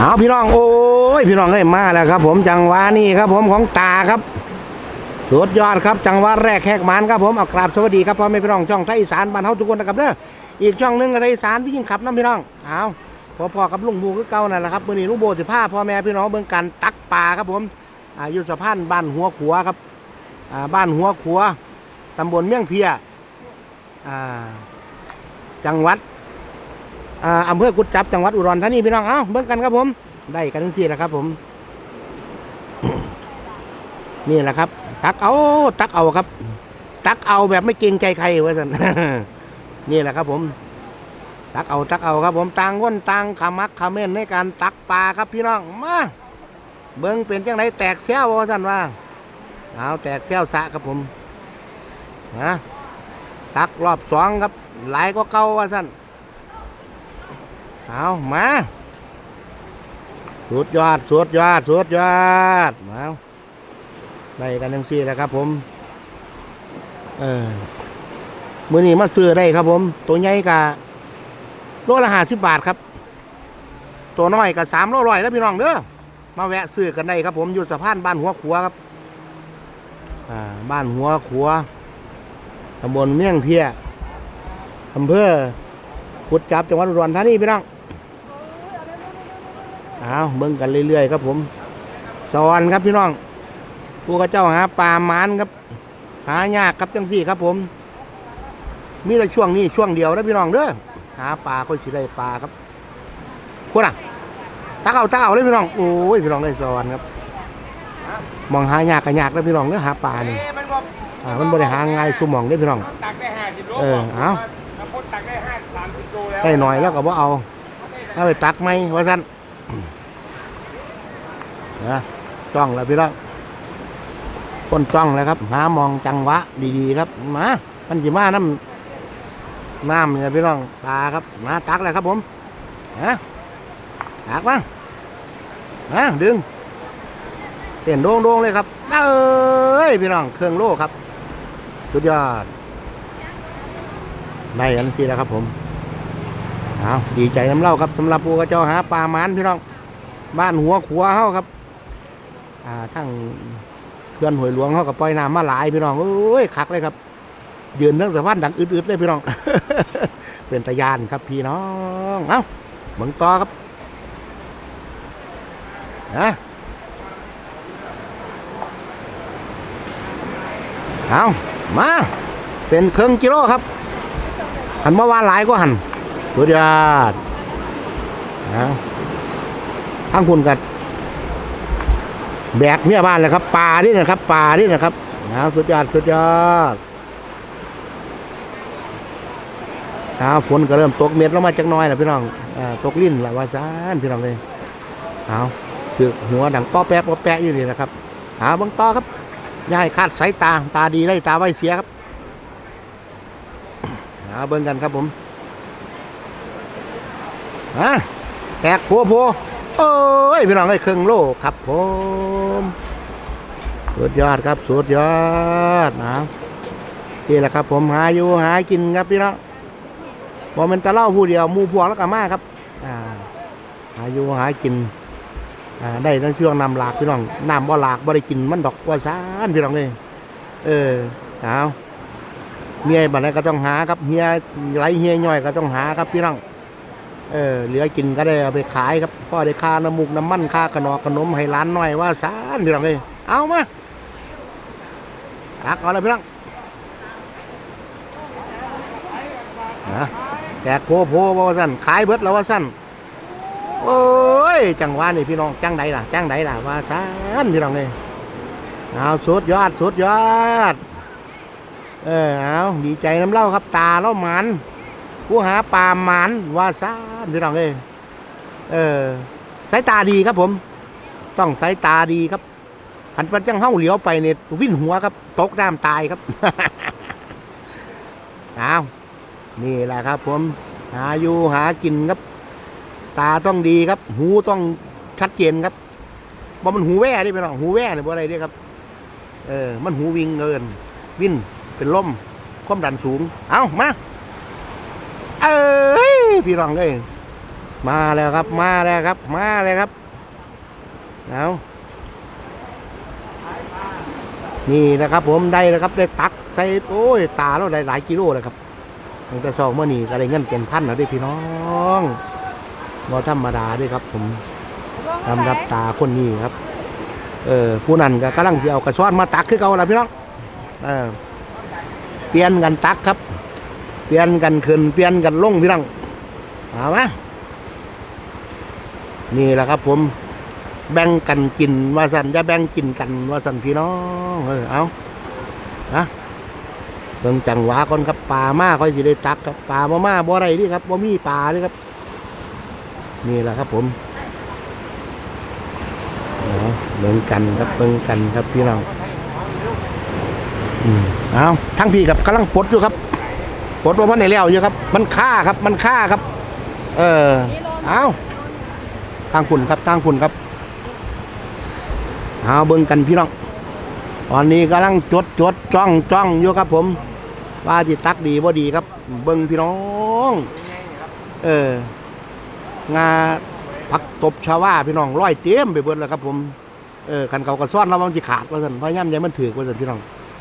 เอาพี่น้องโอ้ยพี่น้องเอ้ยมาแล้วครับ ผมจังหวะนี้ครับ ผมของตาครับสุดยอดครับ จังหวะแรกแขกมานครับผมเอากราบสวัสดีครับพ่อแม่พี่น้องช่องไทยอีสานบ้านเฮาทุกคนนะครับเด้ออีกช่องหนึงไทยอีสานพี่ยิ่งขับน้ำพี่น้องเอาพอๆกับลุงบูคือเก่านั่นแหละครับมื้อนี้ลุงโบสิพาพ่อแม่พี่น้องเบิ่งการตักปลาครับผมอายุสะพานบ้านหัวขัวครับอ่าบ้านหัวขัวตำบลเมี่ยงเพียอ่าจังหวัด อ่าอำเภอกุดจับจังหวัดอุดรธานีพี่น้องเอ้าเบิ่งกันครับผมได้กันทั้งสี่แหละครับผม นี่แหละครับ ตักเอา ตักเอาครับ ตักเอาแบบไม่เกรงใจใครว่าสันนี่แหละครับ ผม ตักเอาตักเอาครับ ผมต่างคนต่างขามักขาเม่นในการตักปลาครับพี่น้องมาเบิ่งเป็นจังไรแตกเสี้ยวว่าสันว่าเอาแตกเสี้ยวสะครับผมนะตักรอบสองครับ หลายก็เก่าว่าสัน เอามาสุดยอดสุดยอดสุดยอดมาได้กันทั้งสี่แล้วครับ ผมเออมือนี้มาซื้อได้ครับ ผม ตัวใหญ่กะโลละห้าสิบบาทครับ ตัวน้อยกะสามโลร้อยแล้วพี่น้องเด้อมาแวะซื้อกันได้ครับ ผมอยู่สะพานบ้านหัวขัวครับอ่าบ้านหัวขัวตำบลเมี่ยงเพียอำเภอพุดจับจังหวัดอุดรธานีพี่น้อง อาเบิ่งกันเรื่อยๆครับผมสอนครับพี่น้องผู้กระเจ้าหาปลาหมานครับ หายากครับจังสี่ครับผม มีแต่ช่วงนี้ช่วงเดียวนะพี่น้องเด้อหาปลาค่อยสิได้ปลาครับพวกน่ะตักเอาตักเอาเลยพี่น้องโอ้ยพี่น้องได้สอนครับมองหายากก็ยากนะพี่น้องเด้อหาปลานี่เอ๊ะมันบอกอ่ามันบ่ได้หาง่ายสุ่มหมองเด้อพี่น้องตักได้ห้าสิบโลเออเอาน้ำพ่นตักได้ห้าสามสิบโลแล้วได้หน่อยแล้วก็บ่เอาเอาไปตักไหมว่าสั้น นะจ้องแล้วพี่น้องคนจ้องแล้วครับ หามองจังหวะ ดีๆครับ มามันจิมาน้ำน้ำเนี่ยพี่น้องปลาครับ มาตักเลยครับผมฮะตักมามาดึงเต้นโด่งโด่งๆเลยครับเอ้ยพี่น้องเครื่องโล่ครับ สุดยอดได้กันสิแล้วครับผม เอาดีใจน้ำเล่าครับสำหรับปูกระเจ้าหาปลาหมานพี่น้องบ้านหัวขัวเฮาครับ อ่าทั้งเขื่อนหวยหลวงเฮากับปล่อยน้ำมาหลายพี่น้องโอ้ยคักเลยครับ ยืนเรื่องสะพานดังอึดๆเลยพี่น้อง เป็นตะยานครับพี่น้องเอ้าเบิ่งต่อครับนะเอามา เป็นเครื่องกิโลครับหันมาว่าหลายก็หัน สุดยอดนะทั้งคุณกับแบกเมียบ้านเลยครับปลานี่นะครับปลานี่นะครับนะสุดยอดสุดยอดนะฝนก็เริ่มตกเม็ดล้วมาจากน้อยแล้วพี่น้องอตกลิ้นละว่าซานพี่น้องเลยเอาถือหัวดังป้อแปะป้อแปะอยู่นี่นะครับหาบังต่อครับย่าให้คาดสายตาตาดีไล่ตาไว้เสียครับหาเบิ่งกันครับผม ฮะแตกพัวพัวโอ้ยพี่น้องไอ้ยครึ่งโลครับผมสุดยอดครับสุดยอดนะนี่แหละครับ ผมหาอยู่หากินครับพี่น้องบอมันตะเล่าผู้เดียวมูพวงแล้วก็มาครับอ่าหาอยู่หากินอ่าได้ทั้งช่วงนำหลากพี่น้องนำบ่หลากบ่ได้กินมันดอกว่าซานพี่น้องเลยเออเอาเมียบัดนั้นก็ต้องหาครับเฮียไหลเฮียย่อยก็ต้องหาครับพี่น้อง เออเหลือกินก็ได้เอาไปขายครับพ่อได้ค่าน้ำมูกน้ำมันค่าขนมขนมให้ร้านหน่อยว่าสารพี่น้องเอ้ยเอามาตักเอาเลยพี่น้องนะแตกโพโพว่าสั่นขายเบิดแล้วว่าสั่นโอ้ยจังหวะนี่พี่น้องจังใดล่ะจังใดล่ะว่าสารพี่น้องเอ้ยเอาสุดยอดสุดยอด เออเอาดีใจน้ำเล่าครับตาเล่ามัน ผู้หาปลาหมานว่าซานพี่น้องเอ้ยเออสายตาดีครับผม ต้องสายตาดีครับหันไปจังเฮ้าเหลียวไปเนี่ยวิ่นหัวครับตกน้ำตายครับเอานี่แหละครับ ผม หาอยู่หากินครับ ตาต้องดีครับ หูต้องชัดเจนครับบ่มันหูแว่ดิพี่น้อหูแว่เนี่ยบ่อะไรเดิครับ เออ มันหูวิงเกิน วิ่นเป็นลมความดันสูง เอามา เอ้ยพี่น้องเอ้ยมาแล้วครับ มาแล้วครับ มาแล้วครับเอานี่นะครับ ผมได้แล้วครับได้ตักใส่โอ้ยตาเราได้หลายกิโลเลยครับตั้งแต่ซองเมื่อนี้ก็ได้เงินเป็นพันแล้วด้อพี่น้องบ่ธรรมดาด้วยครับ ผมสำรับตาคนนี้ครับ เออผู้นั้นก็กำลังสิเอากระชอนมาตักคือเก่าล่ะพี่น้องเออเปลี่ยนกันตักครับ ปลี่ยนกันขึ้นเปลี่ยนกันลงพี่น้องเอามนี่แหละครับ ผม แบ่งกันกินว่าสันจะแบ่งกินกันว่าสันพี่น้องเออเอาอะเบิ่งจังหวะก่อนครับปลามาค่อยสิได้ตักครับปลาบ่มาบ่ไรนี่ครับบ่มีปลาเลยครับ นี่แหละครับ ผมเบิ่งกันครับเบิ่งกันครับพี่น้องอืมเอาทั้งพี่กับกำลังปดอยู่ครับ ปลดว่าพันในแล้วอยู่ครับ มันค่าครับ มันค่าครับ เออเอาทางคุณครับทางคุณครับเอาเบิ่งกันพี่น้องตอนนี้กำลังจดจดจ้องจ้องอยู่ครับ ผมว่าจิตักดีบ่ดีครับ เบิ่งพี่น้อง เอองาผักตบชาวาพี่น้องร้อยเต็มไปเบิดแล้วครับ ผมเออคันเขากระซ้อนระวังสิขาดว่าสันพยายามอยังมันถือว่าสันพี่น้อง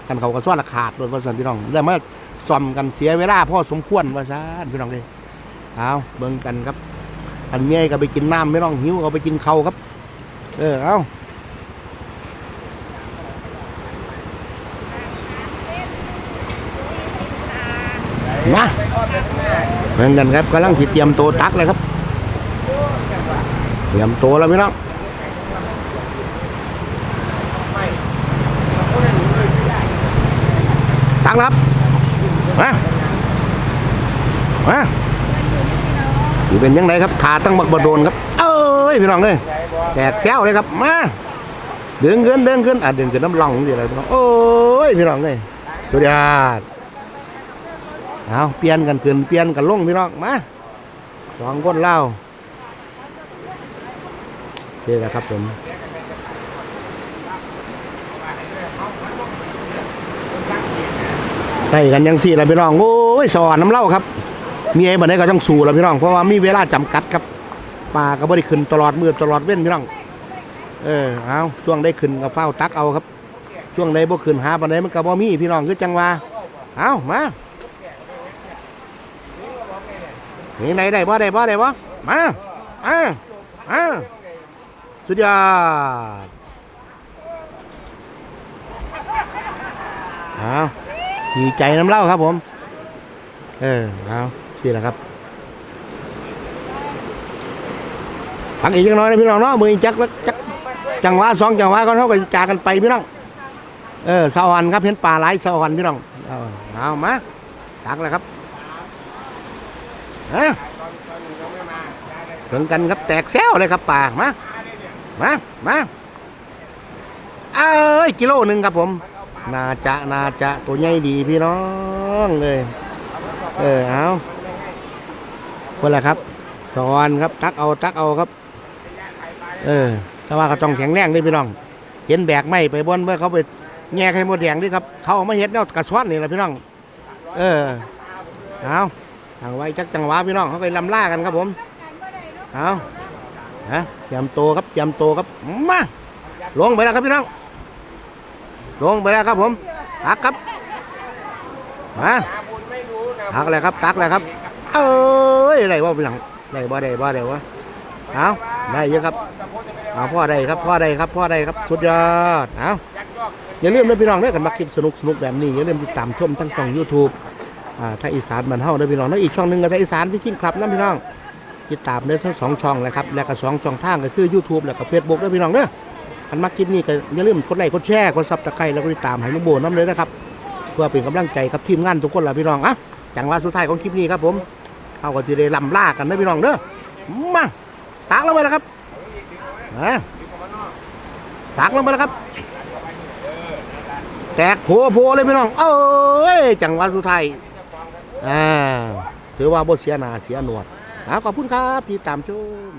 คันเขากระซ้อนละขาดว่าสันพี่น้องแล้วมา ซ่อมกันเสียเวลาพ่อสมควรว่าซันพี่น้องเลยเอาเบิ่งกันครับอันเมียก็ไปกินน้ำไม่ต้องหิวก็ไปกินเขาครับ เออเอามาเบิ่งกันครับกำลังสิเตรียมโตตักเลยครับ เตรียมโตแล้วพี่น้องตักแล้วครับ มามาสิเป็นยังไงครับขาตั้งบักบดโดนครับ เอ้ยพี่น้องเอ้ยแตกแซวเลยครับมาเดินขึ้นเดินขึ้นอะเดินขึ้นน้ำลองสิอะไรพี่น้องโอ้ยพี่น้องเอ้ยสุดยอดเอาเปลี่ยนกันขึ้นเปลี่ยนกันลงพี่น้องมาสองคนเล่านี่แหละครับผม ใส่กันยังสี่ละพี่น้องโอ้ยสอนน้ำเล่าครับ มีไอ้บันไดก็ต้องสู้ละพี่น้องเพราะว่ามีเวลาจำกัดครับปลาก็บ่ได้ขึ้นตลอดมือตลอดเว้นพี่น้อง เออเอาช่วงได้ขึ้นก็เฝ้าตักเอาครับ ช่วงใดบ่ขึ้นหาบันไดมันก็บ่มีพี่น้องคือจังว่าเอามานี่ไหนได้บ่ได้บ่ได้บ่มามามาสุดยอดเอา ดีใจน้ำเล่าครับผม เออเอาสิแหละครับพักอีกจังน้อยนะพี่น้องเนาะมือจักแล้วจักจังหวะสองจังหวะก็เท่ากับจากกันไปพี่น้องเออสวรรค์ครับเห็นปลาไหลสวรรค์พี่น้องเอาเอามาตักเลยครับเอ้าเบิ่งกันครับแตกแซวเลยครับปลามามามาเอ้ยกิโลหนึ่งครับผม นาจะนาจะตัวใหญ่ดีพี่น้องเลยเออเอาเพื่ออะไรครับ สอนครับตักเอาตักเอาครับ เออแต่ว่าก็ต้องแข็งแรงด้วยพี่น้อง เห็นแบกไม้ไปบนเมื่อเขาไปแง่ไข่มดแดงด้วยครับ เขาเอามาเฮ็ดแล้วกระชอนนี่แหละพี่น้อง เออเอาทางไว้จักจังหวะพี่น้องเขาไปลำล่ากันครับผมเอาฮะเตรียมโตครับเตรียมโตครับมาลงไปแล้วครับพี่น้อง ลงไปแล้วครับผมตักครับมาตักเลยครับตักเลยครับ เอ้ยได้บ่พี่น้องได้บ่ได้บ่ได้วะเอาได้เยอะครับเอาพ่อได้ครับพ่อได้ครับพ่อได้ครับสุดยอดเอาอย่าลืมนะพี่น้องเนี่ยกันมาคลิปสนุกสนุกแบบนี้อย่าลืมติดตามชมทั้งช่อง YouTube อ่าไทยอีสานบันเฮาเด้พี่น้องแล้วอีกช่องหนึ่งก็ไทยอีสานพี่กิ้งครับนะพี่น้องติดตามได้ทั้งสองช่องเลยครับแล้วก็สองช่องทางก็คือ YouTube แล้วก็ Facebook ด้พี่น้องเด้อ อันมาคลิปนี้ก็อย่าลืมกดไลค์กดแชร์กดซับสไครต์แล้วก็ติดตามให้ลุงโบน้ำเลยนะครับ เพื่อเป็นกำลังใจกับทีมงานทุกคนล่ะพี่น้องอะจังหวะสุดท้ายของคลิปนี้ครับผมเอาก็จะได้ลำล่ากันนะพี่น้องเด้อมาตากลงไปแล้วครับนะตากลงไปแล้วครับ แตกโผล่โผล่เลยพี่น้อง เอ้ยจังหวะสุดท้ายอ่าถือว่าบ่เสียหนาเสียหนวดอ่าขอบคุณครับที่ตามชม